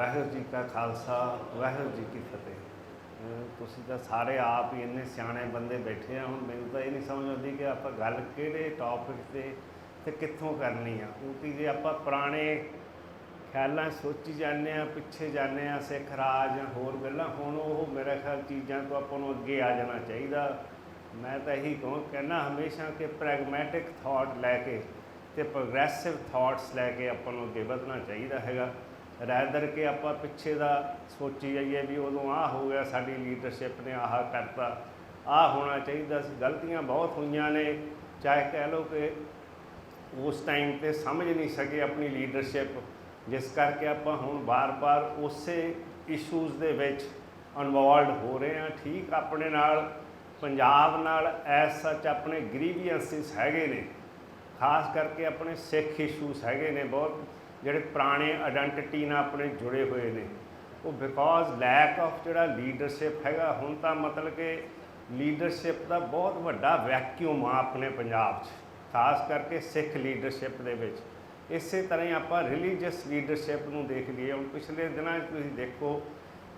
ਵਾਹਿਗੁਰੂ ਜੀ ਕਾ ਖਾਲਸਾ, ਵਾਹਿਗੁਰੂ ਜੀ ਕੀ ਫਤਿਹ। ਤੁਸੀਂ ਤਾਂ ਸਾਰੇ ਆਪ ਹੀ ਇੰਨੇ ਸਿਆਣੇ ਬੰਦੇ ਬੈਠੇ ਆ, ਹੁਣ ਮੈਨੂੰ ਤਾਂ ਇਹ ਨਹੀਂ ਸਮਝ ਆਉਂਦੀ ਕਿ ਆਪਾਂ ਗੱਲ ਕਿਹੜੇ ਟੌਪਿਕ ਤੇ ਤੇ ਕਿੱਥੋਂ ਕਰਨੀ ਆ। ਕਿਉਂਕਿ ਜੇ ਆਪਾਂ ਪੁਰਾਣੇ ਖਿਆਲਾਂ 'ਚ ਸੋਚੀ ਜਾਂਦੇ ਆ, ਪਿੱਛੇ ਜਾਂਦੇ ਆ, ਸਿੱਖ ਰਾਜ ਜਾਂ ਹੋਰ ਗੱਲਾਂ, ਹੁਣ ਉਹ ਮੇਰੇ ਖਿਆਲ ਚੀਜ਼ਾਂ ਤੋਂ ਆਪਾਂ ਨੂੰ ਅੱਗੇ ਆ ਜਾਣਾ ਚਾਹੀਦਾ। ਮੈਂ ਤਾਂ ਇਹੀ ਕਹੂੰ, ਕਹਿੰਦਾ ਹਮੇਸ਼ਾ ਕਿ ਪ੍ਰੈਗਮੈਟਿਕ ਥਾਟ ਲੈ ਕੇ ਤੇ ਪ੍ਰੋਗਰੈਸਿਵ ਥਾਟਸ ਲੈ ਕੇ ਆਪਾਂ ਨੂੰ ਅੱਗੇ ਵਧਣਾ ਚਾਹੀਦਾ ਹੈਗਾ। ਰਹਿ ਦਰ ਕੇ ਆਪਾਂ ਪਿੱਛੇ ਦਾ ਸੋਚੀ ਜਾਈਏ ਵੀ ਉਦੋਂ ਆਹ ਹੋ ਗਿਆ, ਸਾਡੀ ਲੀਡਰਸ਼ਿਪ ਨੇ ਆਹ ਕਰਤਾ, ਆਹ ਹੋਣਾ ਚਾਹੀਦਾ ਸੀ। ਗਲਤੀਆਂ ਬਹੁਤ ਹੋਈਆਂ ਨੇ, ਚਾਹੇ ਕਹਿ ਲਓ ਕਿ ਉਸ ਟਾਈਮ ਤੇ ਸਮਝ ਨਹੀਂ ਸਕੇ ਆਪਣੀ ਲੀਡਰਸ਼ਿਪ ਜਿਸ ਕਰਕੇ ਆਪਾਂ ਹੁਣ ਬਾਰ-ਬਾਰ ਉਸੇ ਇਸ਼ੂਜ਼ ਦੇ ਵਿੱਚ ਇਨਵੋਲਡ ਹੋ ਰਹੇ ਹਾਂ। ਠੀਕ ਆਪਣੇ ਨਾਲ, ਪੰਜਾਬ ਨਾਲ ਐਸ ਸੱਚ ਆਪਣੇ ਗ੍ਰੀਵੀਅੰਸਿਸ ਹੈਗੇ ਨੇ, ਖਾਸ ਕਰਕੇ ਆਪਣੇ ਸਿੱਖ ਇਸ਼ੂਸ ਹੈਗੇ ਨੇ ਬਹੁਤ। ਜਿਹੜੇ ਪੁਰਾਣੇ ਆਇਡੈਂਟੀਟੀ ਨਾਲ ਆਪਣੇ ਜੁੜੇ ਹੋਏ ਨੇ, ਉਹ ਬਿਕੋਜ਼ ਲੈਕ ਆਫ ਜਿਹੜਾ ਲੀਡਰਸ਼ਿਪ ਹੈਗਾ, ਹੁਣ ਤਾਂ ਮਤਲਬ ਕਿ ਲੀਡਰਸ਼ਿਪ ਦਾ ਬਹੁਤ ਵੱਡਾ ਵੈਕਿਊਮ ਆ ਆਪਣੇ ਪੰਜਾਬ 'ਚ, ਖਾਸ ਕਰਕੇ ਸਿੱਖ ਲੀਡਰਸ਼ਿਪ ਦੇ ਵਿੱਚ। ਇਸੇ ਤਰ੍ਹਾਂ ਹੀ ਆਪਾਂ ਰਿਲੀਜੀਅਸ ਲੀਡਰਸ਼ਿਪ ਨੂੰ ਦੇਖ ਲਈਏ, ਹੁਣ ਪਿਛਲੇ ਦਿਨਾਂ 'ਚ ਤੁਸੀਂ ਦੇਖੋ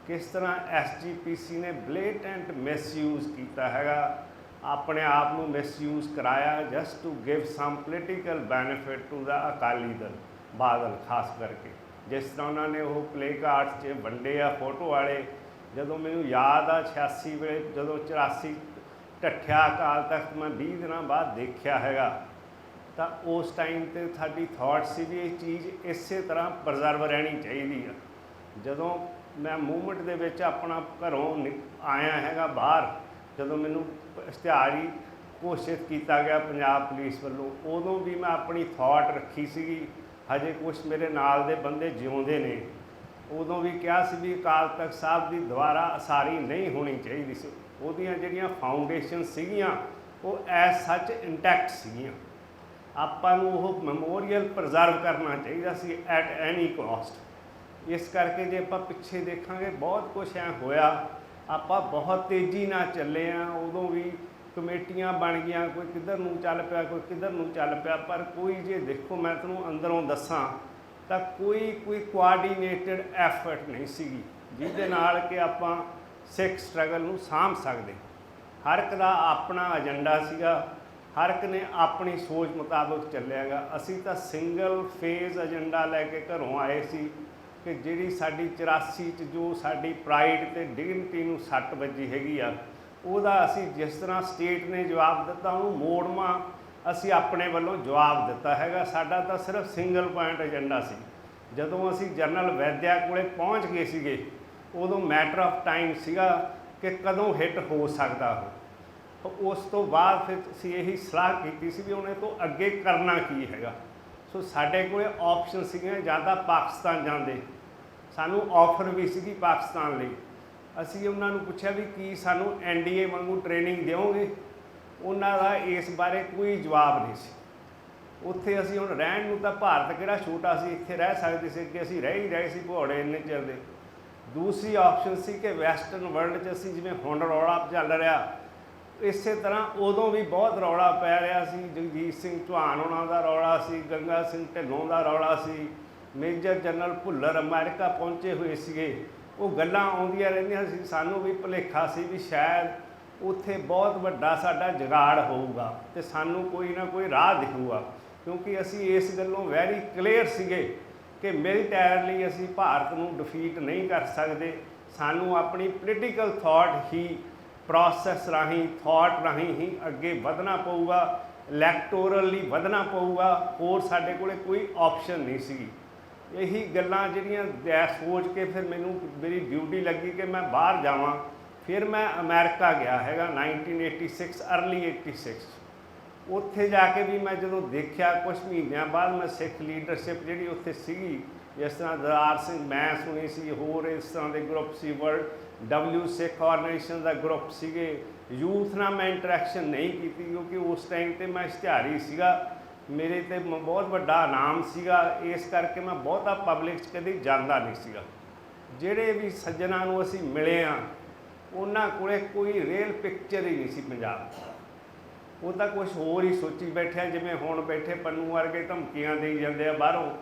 ਕਿਸ ਤਰ੍ਹਾਂ ਐਸਜੀਪੀਸੀ ਨੇ ਬਲੇਟੈਂਟ ਮਿਸਯੂਜ਼ ਕੀਤਾ ਹੈਗਾ। ਆਪਣੇ ਆਪ ਨੂੰ ਮਿਸਯੂਜ਼ ਕਰਾਇਆ just to give some political benefit to ਦਾ ਅਕਾਲੀ ਦਲ। ਬਾਦਲ, ਖਾਸ ਕਰਕੇ। ਜਿਸ ਤਰ੍ਹਾਂ ਉਹਨਾਂ ਨੇ ਉਹ ਪਲੇ ਕਾਰਡਸ 'ਚ ਵੰਡੇ ਆ ਫੋਟੋ ਵਾਲੇ, ਜਦੋਂ ਮੈਨੂੰ ਯਾਦ ਆ 86 ਵੇਲੇ, ਜਦੋਂ 84 ਢੱਠਿਆ ਅਕਾਲ ਤਖਤ ਮੈਂ 20 ਦਿਨਾਂ ਬਾਅਦ ਦੇਖਿਆ ਹੈਗਾ, ਤਾਂ ਉਸ ਟਾਈਮ ਤੇ ਸਾਡੀ ਥਾਟ ਸੀ ਵੀ ਇਹ ਚੀਜ਼ ਇਸੇ ਤਰ੍ਹਾਂ ਪ੍ਰਜ਼ਰਵ ਰਹਿਣੀ ਚਾਹੀਦੀ ਆ। ਜਦੋਂ ਮੈਂ ਮੂਵਮੈਂਟ ਦੇ ਵਿੱਚ ਆਪਣਾ ਘਰੋਂ ਨਿ- ਆਇਆ ਹੈਗਾ ਬਾਹਰ, ਜਦੋਂ ਮੈਨੂੰ ਇਸ਼ਤਿਹਾਰੀ ਘੋਸ਼ਿਤ ਕੀਤਾ ਗਿਆ ਪੰਜਾਬ ਪੁਲਿਸ ਵੱਲੋਂ, ਉਦੋਂ ਵੀ ਮੈਂ ਆਪਣੀ ਥਾਟ ਰੱਖੀ ਸੀਗੀ ਹਜੇ ਕੁਝ ਮੇਰੇ ਨਾਲ ਦੇ ਬੰਦੇ ਜਿਉਂਦੇ ਨੇ। ਉਦੋਂ ਵੀ ਕਿਹਾ ਸੀ ਵੀ ਅਕਾਲ ਤਖਤ ਸਾਹਿਬ ਦੀ ਦੁਆਰਾ ਅਸਾਰੀ ਨਹੀਂ ਹੋਣੀ ਚਾਹੀਦੀ ਸੀ। ਉਹਦੀਆਂ ਜਿਹੜੀਆਂ ਫਾਊਂਡੇਸ਼ਨ ਸੀਗੀਆਂ, ਉਹ ਐਸ ਸੱਚ ਇੰਟੈਕਟ ਸੀਗੀਆਂ। ਆਪਾਂ ਨੂੰ ਉਹ ਮੈਮੋਰੀਅਲ ਪ੍ਰੀਜ਼ਰਵ ਕਰਨਾ ਚਾਹੀਦਾ ਸੀ ਐਟ ਐਨੀ ਕਾਸਟ ਇਸ ਕਰਕੇ ਜੇ ਆਪਾਂ ਪਿੱਛੇ ਦੇਖਾਂਗੇ, ਬਹੁਤ ਕੁਝ ਐ ਹੋਇਆ। ਆਪਾਂ ਬਹੁਤ ਤੇਜ਼ੀ ਨਾਲ ਚੱਲੇ ਆ, ਉਦੋਂ ਵੀ ਕਮੇਟੀਆਂ ਬਣ ਗਈਆਂ, ਕੋਈ ਕਿੱਧਰ ਨੂੰ ਚੱਲ ਪਿਆ, ਕੋਈ ਕਿੱਧਰ ਨੂੰ ਚੱਲ ਪਿਆ, ਪਰ ਕੋਈ ਜੇ ਦੇਖੋ ਮੈਂ ਤੁਹਾਨੂੰ ਅੰਦਰੋਂ ਦੱਸਾਂ, ਤਾਂ ਕੋਈ ਕੋਈ ਕੋਆਰਡੀਨੇਟਡ ਐਫਰਟ ਨਹੀਂ ਸੀਗੀ, ਜਿਹਦੇ ਨਾਲ ਕਿ ਆਪਾਂ ਸਿੱਖ ਸਟਰਗਲ ਨੂੰ ਸਾਂਭ ਸਕਦੇ। ਹਰ ਇੱਕ ਦਾ ਆਪਣਾ ਏਜੰਡਾ ਸੀਗਾ, ਹਰ ਇੱਕ ਨੇ ਆਪਣੀ ਸੋਚ ਮੁਤਾਬਕ ਚੱਲਿਆਗਾ ਅਸੀਂ ਤਾਂ ਸਿੰਗਲ ਫੇਜ਼ ਏਜੰਡਾ ਲੈ ਕੇ ਘਰੋਂ ਆਏ ਸੀ ਕਿ ਜਿਹੜੀ ਸਾਡੀ 84 ਚ ਜੋ ਸਾਡੀ ਪ੍ਰਾਈਡ ਤੇ ਡਿਗਨਿਟੀ ਨੂੰ ਸੱਟ ਵੱਜੀ ਹੈਗੀ ਆ ਉਹਦਾ ਅਸੀਂ ਜਿਸ ਤਰ੍ਹਾਂ ਸਟੇਟ ਨੇ ਜਵਾਬ ਦਿੱਤਾ, ਉਹਨੂੰ ਮੋੜਵਾਂ ਅਸੀਂ ਆਪਣੇ ਵੱਲੋਂ ਜਵਾਬ ਦਿੱਤਾ ਹੈਗਾ। ਸਾਡਾ ਤਾਂ ਸਿਰਫ ਸਿੰਗਲ ਪੁਆਇੰਟ ਏਜੰਡਾ ਸੀ। ਜਦੋਂ ਅਸੀਂ ਜਨਰਲ ਵੈਦਿਆ ਕੋਲੇ ਪਹੁੰਚ ਗਏ ਸੀਗੇ, ਉਦੋਂ ਮੈਟਰ ਆਫ ਟਾਈਮ ਸੀਗਾ ਕਿ ਕਦੋਂ ਹਿੱਟ ਹੋ ਸਕਦਾ ਉਹ। ਉਸ ਤੋਂ ਬਾਅਦ ਫਿਰ ਅਸੀਂ ਇਹੀ ਸਲਾਹ ਕੀਤੀ ਸੀ ਵੀ ਉਹਨੇ ਤੋਂ ਅੱਗੇ ਕਰਨਾ ਕੀ ਹੈਗਾ। ਸੋ ਸਾਡੇ ਕੋਲੇ ਆਪਸ਼ਨ ਸੀਗੀਆਂ, ਜਾਂ ਤਾਂ ਪਾਕਿਸਤਾਨ ਜਾਂਦੇ। ਸਾਨੂੰ ਆਫਰ ਵੀ ਸੀਗੀ ਪਾਕਿਸਤਾਨ ਲਈ। ਅਸੀਂ ਉਹਨਾਂ ਨੂੰ ਪੁੱਛਿਆ ਵੀ ਕੀ ਸਾਨੂੰ ਐਨਡੀਏ ਵਾਂਗੂ ਟ੍ਰੇਨਿੰਗ ਦਿਓਗੇ? ਉਹਨਾਂ ਦਾ ਇਸ ਬਾਰੇ ਕੋਈ ਜਵਾਬ ਨਹੀਂ ਸੀ। ਉੱਥੇ ਅਸੀਂ ਹੁਣ ਰਹਿਣ ਨੂੰ ਤਾਂ ਭਾਰਤ ਕਿਹੜਾ ਛੋਟਾ ਸੀ, ਇੱਥੇ ਰਹਿ ਸਕਦੇ ਸੀ ਕਿ ਅਸੀਂ ਰਹਿ ਹੀ ਰਹੇ ਸੀ ਭੋੜੇ ਇੰਨੇ ਚਿਰ ਦੇ। ਦੂਸਰੀ ਆਪਸ਼ਨ ਸੀ ਕਿ ਵੈਸਟਰਨ ਵਰਲਡ 'ਚ ਅਸੀਂ ਜਿਵੇਂ ਹੁਣ ਰੌਲਾ ਚੱਲ ਰਿਹਾ, ਇਸੇ ਤਰ੍ਹਾਂ ਉਦੋਂ ਵੀ ਬਹੁਤ ਰੌਲਾ ਪੈ ਰਿਹਾ ਸੀ। ਜਗਜੀਤ ਸਿੰਘ ਚੌਹਾਨ ਉਹਨਾਂ ਦਾ ਰੌਲਾ ਸੀ, ਗੰਗਾ ਸਿੰਘ ਢਿੱਲੋਂ ਦਾ ਰੌਲਾ ਸੀ। ਮੇਜਰ ਜਨਰਲ ਭੁੱਲਰ ਅਮਰੀਕਾ ਪਹੁੰਚੇ ਹੋਏ ਸੀਗੇ। ਉਹ ਗੱਲਾਂ ਆਉਂਦੀਆਂ ਰਹਿੰਦੀਆਂ ਸੀ, ਸਾਨੂੰ ਵੀ ਭੁਲੇਖਾ ਸੀ ਵੀ ਸ਼ਾਇਦ ਉੱਥੇ ਬਹੁਤ ਵੱਡਾ ਸਾਡਾ ਜਗਾੜ ਹੋਊਗਾ ਤੇ ਸਾਨੂੰ ਕੋਈ ਨਾ ਕੋਈ ਰਾਹ ਦਿਖੂਗਾ। ਕਿਉਂਕਿ ਅਸੀਂ ਇਸ ਗੱਲੋਂ ਵੈਰੀ ਕਲੀਅਰ ਸੀਗੇ ਕਿ ਮਿਲਟੈਰਲੀ ਅਸੀਂ ਭਾਰਤ ਨੂੰ ਡਿਫੀਟ ਨਹੀਂ ਕਰ ਸਕਦੇ। ਸਾਨੂੰ ਆਪਣੀ ਪੋਲੀਟੀਕਲ ਥਾਟ ਹੀ ਪ੍ਰੋਸੈਸ ਰਾਹੀਂ ਥਾਟ ਰਾਹੀਂ ਹੀ ਅੱਗੇ ਵਧਣਾ ਪਊਗਾ ਇਲੈਕਟੋਰਲੀ ਵਧਣਾ ਪਊਗਾ। ਹੋਰ ਸਾਡੇ ਕੋਲੇ ਕੋਈ ਆਪਸ਼ਨ ਨਹੀਂ ਸੀਗੀ। ਇਹੀ ਗੱਲਾਂ ਜਿਹੜੀਆਂ ਦੈ ਸੋਚ ਕੇ ਫਿਰ ਮੈਨੂੰ ਮੇਰੀ ਡਿਊਟੀ ਲੱਗੀ ਕਿ ਮੈਂ ਬਾਹਰ ਜਾਵਾਂ। ਫਿਰ ਮੈਂ ਅਮਰੀਕਾ ਗਿਆ ਹੈਗਾ 1986 ਅਰਲੀ 86 ਉੱਥੇ ਜਾ ਕੇ ਵੀ ਮੈਂ ਜਦੋਂ ਦੇਖਿਆ ਕੁਝ ਮਹੀਨਿਆਂ ਬਾਅਦ ਮੈਂ ਸਿੱਖ ਲੀਡਰਸ਼ਿਪ ਜਿਹੜੀ ਉੱਥੇ ਸੀਗੀ, ਜਿਸ ਤਰ੍ਹਾਂ ਦਰਾਰ ਸਿੰਘ ਮੈਂ ਸੁਣੀ ਸੀ, ਹੋਰ ਇਸ ਤਰ੍ਹਾਂ ਦੇ ਗਰੁੱਪ ਸੀ ਵਰਲਡ ਡਬਲਯੂ ਸਿੱਖ ਆਰਗੇਨਾਈਜੇਸ਼ਨ ਦਾ ਗਰੁੱਪ ਸੀਗੇ। ਯੂਥ ਨਾਲ ਮੈਂ ਇੰਟਰੈਕਸ਼ਨ ਨਹੀਂ ਕੀਤੀ ਕਿਉਂਕਿ ਉਸ ਟਾਈਮ ਤੇ ਮੈਂ ਇਸ਼ਤਿਹਾਰੀ ਸੀਗਾ। ਮੇਰੇ ਤੇ ਮ- ਬਹੁਤ ਵੱਡਾ ਨਾਮ ਸੀਗਾ, ਇਸ ਕਰਕੇ ਮੈਂ ਬਹੁਤਾ ਪਬਲਿਕ 'ਚ ਕਦੀ ਜਾਂਦਾ ਨਹੀਂ ਸੀਗਾ। ਜਿਹੜੇ ਵੀ ਸੱਜਣਾ ਨੂੰ ਅਸੀਂ ਮਿਲੇ ਆ, ਉਹਨਾਂ ਕੋਲੇ ਕੋਈ ਰੀਅਲ ਪਿਕਚਰ ਹੀ ਨਹੀਂ ਸੀ ਪੰਜਾਬ ਦੀ। ਉਹ ਤਾਂ ਕੁਝ ਹੋਰ ਹੀ ਸੋਚੀ ਬੈਠਿਆ ਜਿਵੇਂ ਹੁਣ ਬੈਠੇ ਪੰਨੂ ਵਰਗੇ ਧਮਕੀਆਂ ਦੇਈ ਜਾਂਦੇ ਆ ਬਾਹਰੋਂ।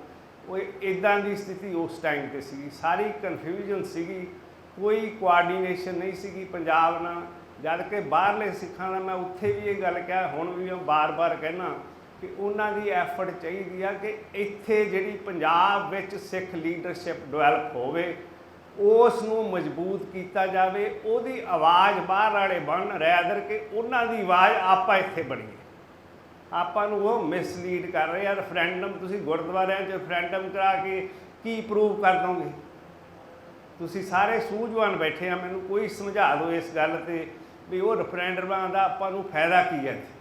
ਉਹ ਇਦਾਂ ਦੀ ਸਥਿਤੀ ਉਸ ਟਾਈਮ ਤੇ ਸੀਗੀ। ਸਾਰੀ ਕਨਫਿਊਜ਼ਨ ਸੀਗੀ। ਕੋਈ ਕੋਆਰਡੀਨੇਸ਼ਨ ਨਹੀਂ ਸੀਗੀ ਪੰਜਾਬ ਨਾਲ। ਜਦ ਕਿ ਬਾਹਰਲੇ ਸਿੱਖਾਂ ਦਾ ਮੈਂ ਉੱਥੇ ਵੀ ਇਹ ਗੱਲ ਕਿਹਾ, ਹੁਣ ਵੀ ਮੈਂ ਬਾਰ-ਬਾਰ ਕਹਿਣਾ ਕਿ ਉਹਨਾਂ ਦੀ ਐਫਰਟ ਚਾਹੀਦੀ ਆ ਕਿ ਇੱਥੇ ਜਿਹੜੀ ਪੰਜਾਬ ਵਿੱਚ ਸਿੱਖ ਲੀਡਰਸ਼ਿਪ ਡਿਵੈਲਪ ਹੋਵੇ ਉਸ ਨੂੰ ਮਜ਼ਬੂਤ ਕੀਤਾ ਜਾਵੇ, ਉਹਦੀ ਆਵਾਜ਼ ਬਾਹਰ ਵਾਲੇ ਬਣਨ ਰੈਦਰ ਕਿ ਉਹਨਾਂ ਦੀ ਆਵਾਜ਼ ਆਪਾਂ ਇੱਥੇ ਬਣੀਏ। ਆਪਾਂ ਨੂੰ ਉਹ ਮਿਸਲੀਡ ਕਰ ਰਹੇ ਆ ਰੈਫਰੈਂਡਮ ਤੁਸੀਂ ਗੁਰਦੁਆਰਿਆਂ 'ਚ ਰੈਫਰੈਂਡਮ ਕਰਾ ਕੇ ਕੀ ਪ੍ਰੂਵ ਕਰ ਦੋਗੇ? ਤੁਸੀਂ ਸਾਰੇ ਸੂਝਵਾਨ ਬੈਠੇ ਆ, ਮੈਨੂੰ ਕੋਈ ਸਮਝਾ ਦਿਓ ਇਸ ਗੱਲ ਤੇ ਵੀ ਉਹ ਰੈਫਰੈਂਡਮਾਂ ਦਾ ਆਪਾਂ ਨੂੰ ਫਾਇਦਾ ਕੀ ਹੈ ਇੱਥੇ?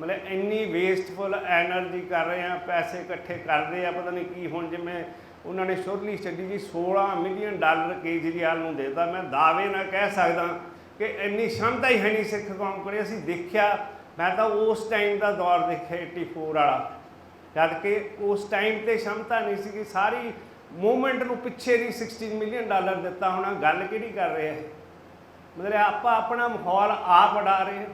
ਮਤਲਬ ਇੰਨੀ ਵੇਸਟਫੁਲ એનર્ਜੀ ਕਰ ਰਹੇ ਆ, ਪੈਸੇ ਇਕੱਠੇ ਕਰਦੇ ਆ, ਪਤਾ ਨਹੀਂ ਕੀ ਹੁਣ ਜਿਵੇਂ ਉਹਨਾਂ ਨੇ ਸ਼ੁਰਲੀ ਛੱਡੀ ਜੀ 16 ਮਿਲੀਅਨ ਡਾਲਰ ਕੇਜਰੀਵਾਲ ਨੂੰ ਦੇਤਾ। ਮੈਂ ਦਾਅਵੇ ਨਾਲ ਕਹਿ ਸਕਦਾ ਕਿ ਇੰਨੀ ਸ਼ਮਤਾ ਹੀ ਹੈ ਨਹੀਂ ਸਿੱਖ ਕੌਮ ਕੋਲੇ। ਅਸੀਂ ਦੇਖਿਆ, ਮੈਂ ਤਾਂ ਉਸ ਟਾਈਮ ਦਾ ਦੌਰ ਦੇਖਿਆ 84 ਵਾਲਾ। ਜਦ ਕਿ ਉਸ ਟਾਈਮ ਤੇ ਸ਼ਮਤਾ ਨਹੀਂ ਸੀ ਕਿ ਸਾਰੀ ਮੂਵਮੈਂਟ ਨੂੰ ਪਿੱਛੇ ਦੀ 16 ਮਿਲੀਅਨ ਡਾਲਰ ਦਿੱਤਾ ਹੋਣਾ। ਗੱਲ ਕਿਹੜੀ ਕਰ ਰਿਹਾ ਮਤਲਬ ਆਪਾਂ ਆਪਣਾ ਮਾਹੌਲ ਆਪ ਅਡਾ ਰਹੇ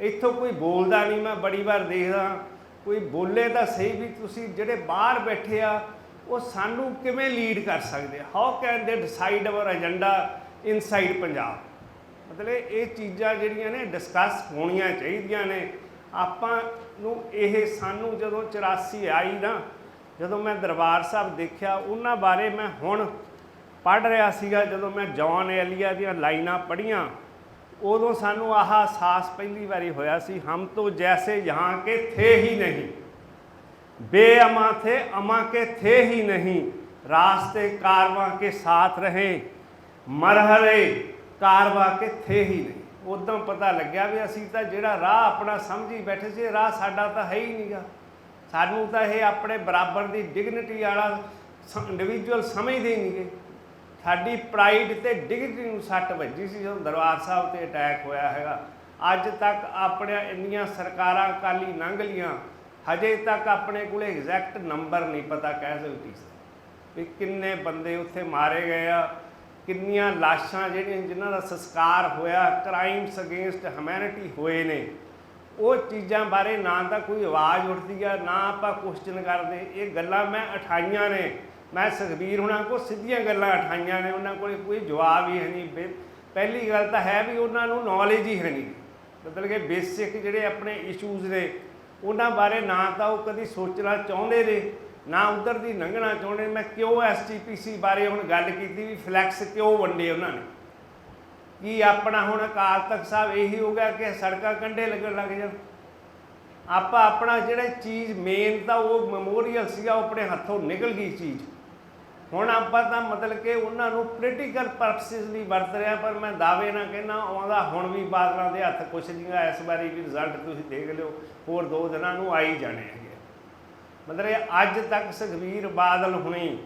ਇੱਥੋਂ ਕੋਈ ਬੋਲਦਾ ਨਹੀਂ, ਮੈਂ ਬੜੀ ਵਾਰ ਦੇਖਦਾ, ਕੋਈ ਬੋਲੇ ਤਾਂ ਸਹੀ ਵੀ ਤੁਸੀਂ ਜਿਹੜੇ ਬਾਹਰ ਬੈਠੇ ਆ, ਉਹ ਸਾਨੂੰ ਕਿਵੇਂ ਲੀਡ ਕਰ ਸਕਦੇ ਆ? How can they decide our agenda inside Punjab? ਮਤਲਬ ਇਹ ਚੀਜ਼ਾਂ ਜਿਹੜੀਆਂ ਨੇ ਡਿਸਕਸ ਹੋਣੀਆਂ ਚਾਹੀਦੀਆਂ ਨੇ। ਆਪਾਂ ਨੂੰ ਇਹ ਸਾਨੂੰ ਜਦੋਂ 84 ਆਈ ਨਾ, ਜਦੋਂ ਮੈਂ ਦਰਬਾਰ ਸਾਹਿਬ ਦੇਖਿਆ, ਉਹਨਾਂ ਬਾਰੇ ਮੈਂ ਹੁਣ ਪੜ੍ਹ ਰਿਹਾ ਸੀਗਾ, ਜਦੋਂ ਮੈਂ ਜੌਨ ਐਲੀਆ ਦੀਆਂ ਲਾਈਨਾਂ ਪੜ੍ਹੀਆਂ ਉਦੋਂ ਸਾਨੂੰ ਆਹ ਅਹਿਸਾਸ ਪਹਿਲੀ ਵਾਰੀ ਹੋਇਆ ਸੀ ਹਮ ਤੋਂ ਜੈਸੇ ਯਹਾਂ ਕੇ ਥੇ ਹੀ ਨਹੀਂ बेअमा थे अमा के थे ही नहीं रास्ते कारवा के साथ रहे ਮਰਹਲੇ ਕਾਰਵਾ ਕੇ ਥੇ ਹੀ ਨਹੀਂ ਉਦੋਂ ਪਤਾ ਲੱਗਿਆ ਵੀ ਅਸੀਂ ਤਾਂ ਜਿਹੜਾ ਰਾਹ ਆਪਣਾ ਸਮਝੀ ਬੈਠੇ ਸੀ ਇਹ ਰਾਹ ਸਾਡਾ ਤਾਂ ਹੈ ਹੀ ਨਹੀਂਗਾ ਸਾਨੂੰ ਤਾਂ ਇਹ ਆਪਣੇ ਬਰਾਬਰ ਦੀ ਡਿਗਨਿਟੀ ਵਾਲਾ ਇੰਡੀਵਿਜੂਅਲ ਸਮਝਦੇ ਹੀ ਨਹੀਂਗੇ ਸਾਡੀ ਪ੍ਰਾਈਡ ਤੇ ਡਿਗਨਿਟੀ ਨੂੰ ਸੱਟ ਵੱਜੀ ਸੀ ਜਦੋਂ ਦਰਬਾਰ ਸਾਹਿਬ ਤੇ ਅਟੈਕ ਹੋਇਆ ਹੈਗਾ। ਅੱਜ ਤੱਕ ਆਪਣੇ ਇੰਨੀਆਂ ਸਰਕਾਰਾਂ ਅਕਾਲੀ ਲੰਘ ਲੀਆਂ ਹਜੇ ਤੱਕ ਆਪਣੇ ਕੋਲੇ ਐਗਜ਼ੈਕਟ ਨੰਬਰ ਨਹੀਂ ਪਤਾ ਕੈਜ਼ੁਅਲਟੀਜ਼ ਵੀ ਕਿੰਨੇ ਬੰਦੇ ਉੱਥੇ ਮਾਰੇ ਗਏ ਆ, ਕਿੰਨੀਆਂ ਲਾਸ਼ਾਂ ਜਿਹੜੀਆਂ ਜਿਨ੍ਹਾਂ ਦਾ ਸੰਸਕਾਰ ਹੋਇਆ ਕ੍ਰਾਈਮਸ ਅਗੇਂਸਟ ਹਿਊਮੈਨਿਟੀ ਹੋਏ ਨੇ। ਉਹ ਚੀਜ਼ਾਂ ਬਾਰੇ ਨਾ ਤਾਂ ਕੋਈ ਆਵਾਜ਼ ਉੱਠਦੀ ਆ, ਨਾ ਆਪਾਂ ਕੁਐਸਚਨ ਕਰਦੇ। ਇਹ ਗੱਲਾਂ ਮੈਂ ਉਠਾਈਆਂ ਨੇ। ਮੈਂ ਸੁਖਬੀਰ ਹੁਣਾਂ ਕੋ ਸਿੱਧੀਆਂ ਗੱਲਾਂ ਉਠਾਈਆਂ ਨੇ, ਉਹਨਾਂ ਕੋਲ ਕੋਈ ਜਵਾਬ ਹੀ ਹੈ ਨਹੀਂ। ਬੇ- ਪਹਿਲੀ ਗੱਲ ਤਾਂ ਹੈ ਵੀ ਉਹਨਾਂ ਨੂੰ ਨੌਲੇਜ ਹੀ ਹੈ ਨਹੀਂ। ਮਤਲਬ ਕਿ ਬੇਸਿਕ ਜਿਹੜੇ ਆਪਣੇ ਇਸ਼ੂਜ਼ ਨੇ, ਉਹਨਾਂ ਬਾਰੇ ਨਾ ਤਾਂ ਉਹ ਕਦੀ ਸੋਚਣਾ ਚਾਹੁੰਦੇ ਨੇ, ਨਾ ਉਧਰ ਦੀ ਲੰਘਣਾ ਚਾਹੁੰਦੇ ਮੈਂ ਕਿਉਂ ਐਸਟੀਪੀਸੀ ਬਾਰੇ ਹੁਣ ਗੱਲ ਕੀਤੀ ਵੀ ਫਲੈਕਸ ਕਿਉਂ ਵੰਡੇ ਉਹਨਾਂ ਨੇ? ਕੀ ਆਪਣਾ ਹੁਣ ਅਕਾਲ ਤਖਤ ਸਾਹਿਬ ਇਹੀ ਹੋ ਗਿਆ ਕਿ ਸੜਕਾਂ ਕੰਢੇ ਲੱਗਣ ਲੱਗ ਜਾਣ? ਆਪਾਂ ਆਪਣਾ ਜਿਹੜਾ ਚੀਜ਼ ਮੇਨ ਤਾਂ ਉਹ ਮੈਮੋਰੀਅਲ ਸੀਗਾ, ਉਹ ਆਪਣੇ ਹੱਥੋਂ ਨਿਕਲ ਗਈ ਚੀਜ਼। ਹੁਣ ਆਪਾਂ ਤਾਂ ਮਤਲਬ ਕਿ ਉਹਨਾਂ ਨੂੰ ਪੋਲੀਟੀਕਲ ਪਰਪਸਿਸ ਲਈ ਵਰਤ ਰਿਹਾ ਪਰ ਮੈਂ ਦਾਅਵੇ ਨਾਲ ਕਹਿੰਦਾ ਆਉਂਦਾ ਹੁਣ ਵੀ ਬਾਦਲਾਂ ਦੇ ਹੱਥ ਕੁਛ ਨਹੀਂਗਾ ਇਸ ਵਾਰੀ ਵੀ ਰਿਜ਼ਲਟ ਤੁਸੀਂ ਦੇਖ ਲਿਓ, ਹੋਰ ਦੋ ਦਿਨਾਂ ਨੂੰ ਆ ਹੀ ਜਾਣੇ ਹੈਗੇ ਮਤਲਬ ਅੱਜ ਤੱਕ ਸੁਖਬੀਰ ਬਾਦਲ ਹੁਣੀ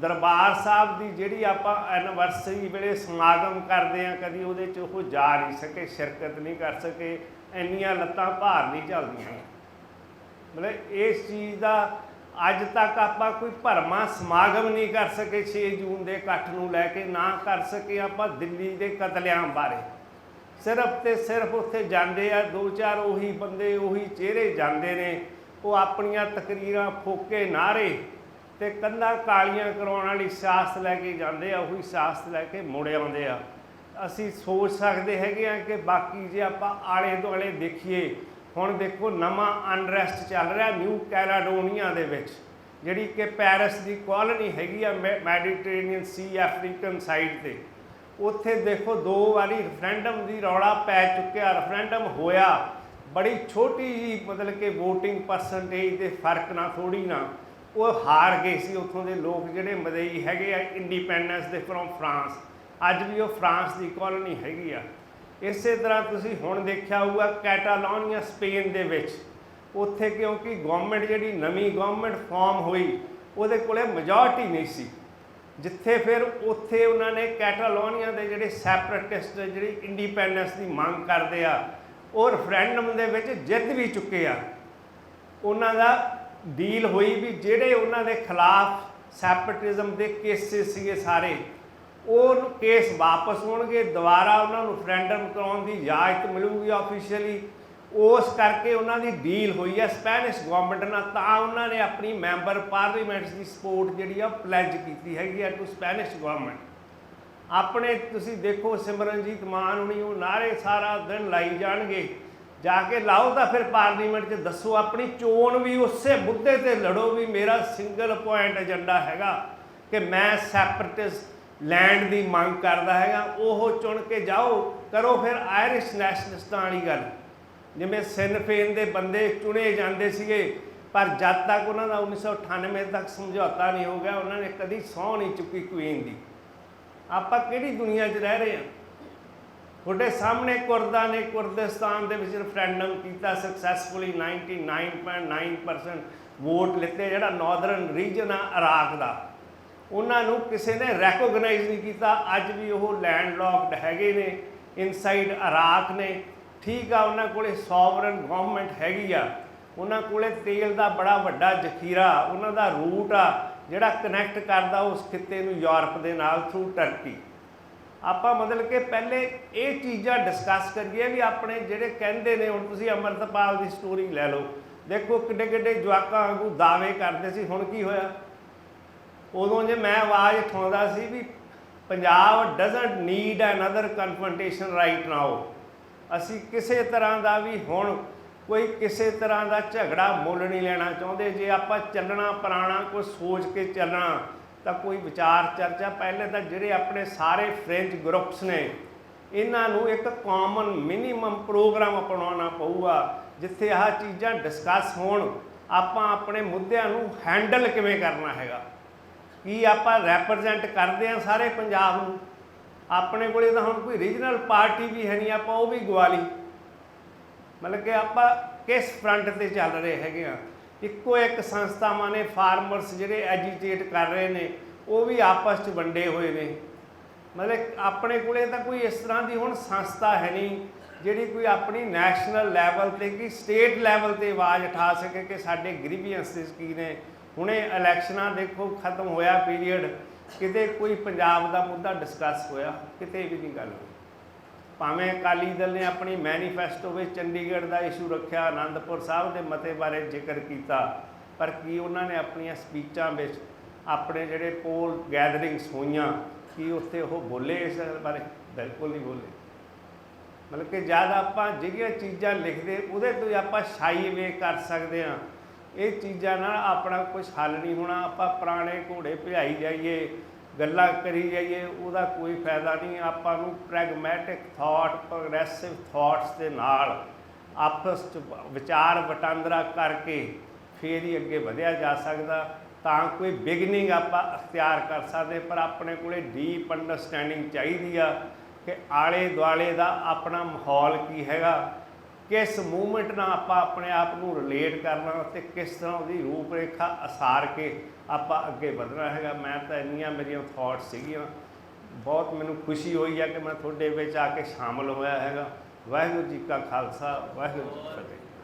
ਦਰਬਾਰ ਸਾਹਿਬ ਦੀ ਜਿਹੜੀ ਆਪਾਂ ਐਨਵਰਸਰੀ ਵੇਲੇ ਸਮਾਗਮ ਕਰਦੇ ਆ ਕਦੀ ਉਹਦੇ 'ਚ ਉਹ ਜਾ ਨਹੀਂ ਸਕੇ, ਸ਼ਿਰਕਤ ਨਹੀਂ ਕਰ ਸਕੇ, ਇੰਨੀਆਂ ਲੱਤਾਂ ਭਾਰ ਨਹੀਂ ਚੱਲਦੀਆਂ ਮਤਲਬ ਇਸ ਚੀਜ਼ ਦਾ ਅੱਜ ਤੱਕ ਆਪਾਂ ਕੋਈ ਭਰਮਾ ਸਮਾਗਮ ਨਹੀਂ ਕਰ ਸਕੇ 6 ਜੂਨ ਦੇ ਇਕੱਠ ਨੂੰ ਲੈ ਕੇ, ਨਾ ਕਰ ਸਕੇ ਆਪਾਂ ਦਿੱਲੀ ਦੇ ਕਤਲੇਆਮ ਬਾਰੇ। ਸਿਰਫ ਤੇ ਸਿਰਫ ਉੱਥੇ ਜਾਂਦੇ ਆ, ਦੋ ਚਾਰ ਉਹੀ ਬੰਦੇ, ਉਹੀ ਚਿਹਰੇ ਜਾਂਦੇ ਨੇ, ਉਹ ਆਪਣੀਆਂ ਤਕਰੀਰਾਂ ਫੋਕੇ ਨਾਰੇ ਤੇ ਕੰਧਾਂ ਕਾਲੀਆਂ ਕਰਾਉਣ ਵਾਲੀ ਸਿਆਸਤ ਲੈ ਕੇ ਜਾਂਦੇ ਆ, ਉਹੀ ਸਿਆਸਤ ਲੈ ਕੇ ਮੁੜ ਆਉਂਦੇ ਆ। ਅਸੀਂ ਸੋਚ ਸਕਦੇ ਹੈਗੇ ਆ ਕਿ ਬਾਕੀ ਜੇ ਆਪਾਂ ਆਲੇ ਦੁਆਲੇ ਦੇਖੀਏ ਹੁਣ ਦੇਖੋ ਨਵਾਂ ਅਨਰੈਸਟ ਚੱਲ ਰਿਹਾ ਨਿਊ ਕੈਲਾਡੋਨੀਆ ਦੇ ਵਿੱਚ, ਜਿਹੜੀ ਕਿ ਪੈਰਿਸ ਦੀ ਕਾਲੋਨੀ ਹੈਗੀ ਆ ਮੈਡੀਟਰੇਨੀਅਨ ਸੀ ਅਫਰੀਕਨ ਸਾਈਡ ਤੇ, ਉੱਥੇ ਦੇਖੋ ਦੋ ਵਾਰੀ ਰੈਫਰੈਂਡਮ ਦੀ ਰੌਲਾ ਪੈ ਚੁੱਕਿਆ ਰੈਫਰੈਂਡਮ ਹੋਇਆ, ਬੜੀ ਛੋਟੀ ਜੀ ਮਤਲਬ ਕਿ VOTING ਪਰਸੈਂਟੇਜ ਦੇ ਫ਼ਰਕ ਨਾਲ ਥੋੜੀ ਨਾ, ਉਹ ਹਾਰ ਗਏ ਸੀ ਉੱਥੋਂ ਦੇ ਲੋਕ ਜਿਹੜੇ ਮਦਈ ਹੈਗੇ ਆ ਇੰਡੀਪੈਂਡੈਂਸ ਦੇ ਫਰੋਮ ਫਰਾਂਸ ਅੱਜ ਵੀ ਉਹ ਫਰਾਂਸ ਦੀ ਕਾਲੋਨੀ ਹੈਗੀ ਆ। ਇਸੇ ਤਰ੍ਹਾਂ ਤੁਸੀਂ ਹੁਣ ਦੇਖਿਆ ਹੋਊਗਾ ਕੈਟਾਲੋਨੀਆ, ਸਪੇਨ ਦੇ ਵਿੱਚ। ਉੱਥੇ ਕਿਉਂਕਿ ਗਵਰਨਮੈਂਟ ਜਿਹੜੀ ਨਵੀਂ ਗਵਰਨਮੈਂਟ ਫਾਰਮ ਹੋਈ, ਉਹਦੇ ਕੋਲੇ ਮੈਜੋਰਟੀ ਨਹੀਂ ਸੀ। ਜਿੱਥੇ ਫਿਰ ਉੱਥੇ ਉਹਨਾਂ ਨੇ ਕੈਟਾਲੋਨੀਆ ਦੇ ਜਿਹੜੇ ਸੈਪਰੇਟਿਸਟ ਜਿਹੜੀ ਇੰਡੀਪੈਂਡੈਂਸ ਦੀ ਮੰਗ ਕਰਦੇ ਆ, ਉਹ ਰੈਫਰੈਂਡਮ ਦੇ ਵਿੱਚ ਜਿੱਤ ਵੀ ਚੁੱਕੇ ਆ। ਉਹਨਾਂ ਦਾ ਡੀਲ ਹੋਈ ਵੀ ਜਿਹੜੇ ਉਹਨਾਂ ਦੇ ਖਿਲਾਫ ਸੈਪਰੇਟਿਜ਼ਮ ਦੇ ਕੇਸਿਸ ਸੀਗੇ ਸਾਰੇ ਉਹ ਕੇਸ ਵਾਪਸ ਹੋਣਗੇ, ਦੁਬਾਰਾ ਉਹਨਾਂ ਨੂੰ ਰੈਫਰੈਂਡਮ ਕਰਾਉਣ ਦੀ ਇਜਾਜ਼ਤ ਮਿਲੂਗੀ ਆਫੀਸ਼ੀਅਲੀ ਉਸ ਕਰਕੇ ਉਹਨਾਂ ਦੀ ਡੀਲ ਹੋਈ ਹੈ ਸਪੈਨਿਸ਼ ਗਵਰਨਮੈਂਟ ਨਾਲ, ਤਾਂ ਉਹਨਾਂ ਨੇ ਆਪਣੀ ਮੈਂਬਰ ਪਾਰਲੀਮੈਂਟ ਦੀ ਸਪੋਰਟ ਜਿਹੜੀ ਆ ਪਲੈਜ ਕੀਤੀ ਹੈਗੀ ਆ ਟੂ ਸਪੈਨਿਸ਼ ਗਵਰਨਮੈਂਟ ਆਪਣੇ ਤੁਸੀਂ ਦੇਖੋ ਸਿਮਰਨਜੀਤ ਮਾਨ ਹੁਣੀ, ਉਹ ਨਾਰੇ ਸਾਰਾ ਦਿਨ ਲਾਈ ਜਾਣਗੇ। ਜਾ ਕੇ ਲਾਓ ਤਾਂ ਫਿਰ ਪਾਰਲੀਮੈਂਟ 'ਚ ਦੱਸੋ, ਆਪਣੀ ਚੋਣ ਵੀ ਉਸੇ ਮੁੱਦੇ ਤੇ ਲੜੋ ਵੀ ਮੇਰਾ ਸਿੰਗਲ ਪੁਆਇੰਟ ਏਜੰਡਾ ਹੈਗਾ ਕਿ ਮੈਂ ਸੈਪਰੇਟਿਸਟ ਲੈਂਡ ਦੀ ਮੰਗ ਕਰਦਾ ਹੈਗਾ, ਉਹ ਚੁਣ ਕੇ ਜਾਓ, ਕਰੋ ਫਿਰ ਆਇਰਿਸ਼ ਨੈਸ਼ਨਲਿਸਟਾਂ ਵਾਲੀ ਗੱਲ। ਜਿਵੇਂ ਸਿਨਫੇਨ ਦੇ ਬੰਦੇ ਚੁਣੇ ਜਾਂਦੇ ਸੀਗੇ, ਪਰ ਜਦ ਤੱਕ ਉਹਨਾਂ ਦਾ 1998 ਤੱਕ ਸਮਝੌਤਾ ਨਹੀਂ ਹੋ ਗਿਆ, ਉਹਨਾਂ ਨੇ ਕਦੀ ਸਹੁੰ ਨਹੀਂ ਚੁੱਕੀ ਕੁਈਨ ਦੀ। ਆਪਾਂ ਕਿਹੜੀ ਦੁਨੀਆ 'ਚ ਰਹਿ ਰਹੇ ਹਾਂ? ਤੁਹਾਡੇ ਸਾਹਮਣੇ ਕੁਰਦਾਂ ਨੇ ਕੁਰਦਿਸਤਾਨ ਦੇ ਵਿੱਚ ਰੈਫਰੈਂਡਮ ਕੀਤਾ ਸਕਸੈਸਫੁਲੀ 99.9% ਵੋਟ ਲਿੱਤੇ, ਜਿਹੜਾ ਨਾਰਦਰਨ ਰੀਜਨ ਆ ਇਰਾਕ ਦਾ। ਉਹਨਾਂ ਨੂੰ ਕਿਸੇ ਨੇ ਰੈਕੋਗਨਾਈਜ਼ ਨਹੀਂ ਕੀਤਾ। ਅੱਜ ਵੀ ਉਹ ਲੈਂਡ ਲੌਕਡ ਹੈਗੇ ਨੇ ਇਨਸਾਈਡ ਇਰਾਕ ਨੇ। ਠੀਕ ਆ, ਉਹਨਾਂ ਕੋਲੇ ਸੋਵਰਨ ਗਵਰਨਮੈਂਟ ਹੈਗੀ ਆ। ਉਹਨਾਂ ਕੋਲੇ ਤੇਲ ਦਾ ਬੜਾ ਵੱਡਾ ਜ਼ਖੀਰਾ, ਉਹਨਾਂ ਦਾ ਰੂਟ ਆ, ਜਿਹੜਾ ਕਨੈਕਟ ਕਰਦਾ ਉਸ ਖਿੱਤੇ ਨੂੰ ਯੂਰਪ ਦੇ ਨਾਲ ਥਰੂ ਟਰਕੀ ਆਪਾਂ ਮਤਲਬ ਕਿ ਪਹਿਲੇ ਇਹ ਚੀਜ਼ਾਂ ਡਿਸਕਸ ਕਰੀਏ ਵੀ ਆਪਣੇ ਜਿਹੜੇ ਕਹਿੰਦੇ ਨੇ, ਹੁਣ ਤੁਸੀਂ ਅਮਰਤਪਾਲ ਦੀ ਸਟੋਰੀ ਲੈ ਲਓ। ਦੇਖੋ ਕਿੱਡੇ ਕਿੱਡੇ ਜਵਾਕਾਂ ਵਾਂਗੂ ਦਾਅਵੇ ਕਰਦੇ ਸੀ, ਹੁਣ ਕੀ ਹੋਇਆ? ਉਦੋਂ ਜੇ ਮੈਂ ਆਵਾਜ਼ ਉਠਾਉਂਦਾ ਸੀ ਵੀ Punjab doesn't need another confrontation right now ਅਸੀਂ ਕਿਸੇ ਤਰ੍ਹਾਂ ਦਾ ਵੀ ਹੁਣ ਕੋਈ ਕਿਸੇ ਤਰ੍ਹਾਂ ਦਾ ਝਗੜਾ ਮੁੱਲ ਨਹੀਂ ਲੈਣਾ ਚਾਹੁੰਦੇ। ਜੇ ਆਪਾਂ ਚੱਲਣਾ ਪੁਰਾਣਾ, ਕੋਈ ਸੋਚ ਕੇ ਚੱਲਣਾ, ਤਾਂ ਕੋਈ ਵਿਚਾਰ ਚਰਚਾ, ਪਹਿਲੇ ਤਾਂ ਜਿਹੜੇ ਆਪਣੇ ਸਾਰੇ ਫ੍ਰੈਂਚ ਗਰੁੱਪਸ ਨੇ, ਇਹਨਾਂ ਨੂੰ ਇੱਕ ਕਾਮਨ ਮਿਨੀਮਮ ਪ੍ਰੋਗਰਾਮ ਅਪਣਾਉਣਾ ਪਊਗਾ, ਜਿੱਥੇ ਆਹ ਚੀਜ਼ਾਂ ਡਿਸਕਸ ਹੋਣ। ਆਪਾਂ ਆਪਣੇ ਮੁੱਦਿਆਂ ਨੂੰ ਹੈਂਡਲ ਕਿਵੇਂ ਕਰਨਾ ਹੈਗਾ? ਕੀ ਆਪਾਂ ਰੈਪਰੈਜ਼ੈਂਟ ਕਰਦੇ ਆ ਸਾਰੇ ਪੰਜਾਬ ਨੂੰ? ਆਪਣੇ ਕੋਲੇ ਤਾਂ ਹੁਣ ਕੋਈ ਰੀਜਨਲ ਪਾਰਟੀ ਵੀ ਹੈ ਨਹੀਂ, ਆਪਾਂ ਉਹ ਵੀ ਗਵਾ ਲਈ। ਮਤਲਬ ਕਿ ਆਪਾਂ ਕਿਸ ਫਰੰਟ ਤੇ ਚੱਲ ਰਹੇ ਹੈਗੇ ਆ? ਇੱਕੋ ਇੱਕ ਸੰਸਥਾਵਾਂ ਨੇ ਫਾਰਮਰਸ ਜਿਹੜੇ ਐਜੀਟੇਟ ਕਰ ਰਹੇ ਨੇ, ਉਹ ਵੀ ਆਪਸ 'ਚ ਵੰਡੇ ਹੋਏ ਨੇ। ਮਤਲਬ ਆਪਣੇ ਕੋਲੇ ਤਾਂ ਕੋਈ ਇਸ ਤਰ੍ਹਾਂ ਦੀ ਹੁਣ ਸੰਸਥਾ ਹੈ ਨਹੀਂ, ਜਿਹੜੀ ਕੋਈ ਆਪਣੀ ਨੈਸ਼ਨਲ ਲੈਵਲ ਤੇ, ਕਿ ਸਟੇਟ ਲੈਵਲ ਤੇ ਆਵਾਜ਼ ਉਠਾ ਸਕੇ ਕਿ ਸਾਡੇ ਗ੍ਰੀਵੀਅੰਸਿਸ ਕੀ ਨੇ ਹੁਣੇ ਇਲੈਕਸ਼ਨਾਂ ਦੇਖੋ ਖਤਮ ਹੋਇਆ ਪੀਰੀਅਡ, ਕਿਤੇ ਕੋਈ ਪੰਜਾਬ ਦਾ ਮੁੱਦਾ ਡਿਸਕਸ ਹੋਇਆ, ਕਿਤੇ ਵੀ ਨਹੀਂ ਗੱਲ ਹੋਈ। ਭਾਵੇਂ ਅਕਾਲੀ ਦਲ ਨੇ ਆਪਣੀ ਮੈਨੀਫੈਸਟੋ ਵਿੱਚ ਚੰਡੀਗੜ੍ਹ ਦਾ ਇਸ਼ੂ ਰੱਖਿਆ ਆਨੰਦਪੁਰ ਸਾਹਿਬ ਦੇ ਮਤੇ ਬਾਰੇ ਜ਼ਿਕਰ ਕੀਤਾ, ਪਰ ਕੀ ਉਹਨਾਂ ਨੇ ਆਪਣੀਆਂ ਸਪੀਚਾਂ ਵਿੱਚ ਆਪਣੇ ਜਿਹੜੇ ਪੋਲ ਗੈਦਰਿੰਗਸ ਹੋਈਆਂ, ਕੀ ਉੱਥੇ ਉਹ ਬੋਲੇ ਇਸ ਬਾਰੇ? ਬਿਲਕੁਲ ਨਹੀਂ ਬੋਲੇ। ਮਤਲਬ ਕਿ ਜਦ ਆਪਾਂ ਜਿਹੜੀਆਂ ਚੀਜ਼ਾਂ ਲਿਖਦੇ, ਉਹਦੇ ਤੋਂ ਆਪਾਂ ਸ਼ਾਈ ਵੇ ਕਰ ਸਕਦੇ ਹਾਂ। ਇਹ ਚੀਜ਼ਾਂ ਨਾਲ ਆਪਣਾ ਕੁਝ ਹੱਲ ਨਹੀਂ ਹੋਣਾ, ਆਪਾਂ ਪੁਰਾਣੇ ਘੋੜੇ ਭਜਾਈ ਜਾਈਏ, ਗੱਲਾਂ ਕਰੀ ਜਾਈਏ, ਉਹਦਾ ਕੋਈ ਫਾਇਦਾ ਨਹੀਂ, ਆਪਾਂ ਨੂੰ ਪ੍ਰੈਗਮੈਟਿਕ ਥਾਟ ਪ੍ਰੋਗਰੈਸਿਵ ਥਾਟਸ ਦੇ ਨਾਲ ਆਪਸ ਚ ਵਿਚਾਰ ਵਟਾਂਦਰਾ ਕਰਕੇ ਫੇਰ ਹੀ ਅੱਗੇ ਵਧਿਆ ਜਾ ਸਕਦਾ। ਤਾਂ ਕੋਈ ਬਿਗਨਿੰਗ ਆਪਾਂ ਅਖਤਿਆਰ ਕਰ ਸਕਦੇ, ਪਰ ਆਪਣੇ ਕੋਲੇ ਡੀਪ ਅੰਡਰਸਟੈਂਡਿੰਗ ਚਾਹੀਦੀ ਆ ਕਿ ਆਲੇ ਦੁਆਲੇ ਦਾ ਆਪਣਾ ਮਾਹੌਲ ਕੀ ਹੈਗਾ। ਕਿਸ ਮੂਵਮੈਂਟ ਨਾਲ ਆਪਾਂ ਆਪਣੇ ਆਪ ਨੂੰ ਰਿਲੇਟ ਕਰਨਾ ਤੇ ਕਿਸ ਤਰ੍ਹਾਂ ਉਹਦੀ ਰੂਪਰੇਖਾ ਅਸਾਰ ਕੇ ਆਪਾਂ ਅੱਗੇ ਵਧਣਾ ਹੈਗਾ। ਮੈਂ ਤਾਂ ਇੰਨੀਆਂ ਮੇਰੀਆਂ ਥਾਟਸ ਸੀਗੀਆਂ। ਬਹੁਤ ਮੈਨੂੰ ਖੁਸ਼ੀ ਹੋਈ ਹੈ ਕਿ ਮੈਂ ਤੁਹਾਡੇ ਵਿੱਚ ਆ ਕੇ ਸ਼ਾਮਲ ਹੋਇਆ ਹੈਗਾ। ਵਾਹਿਗੁਰੂ ਜੀ ਕਾ ਖਾਲਸਾ, ਵਾਹਿਗੁਰੂ ਜੀ ਕੀ ਫਤਿਹ।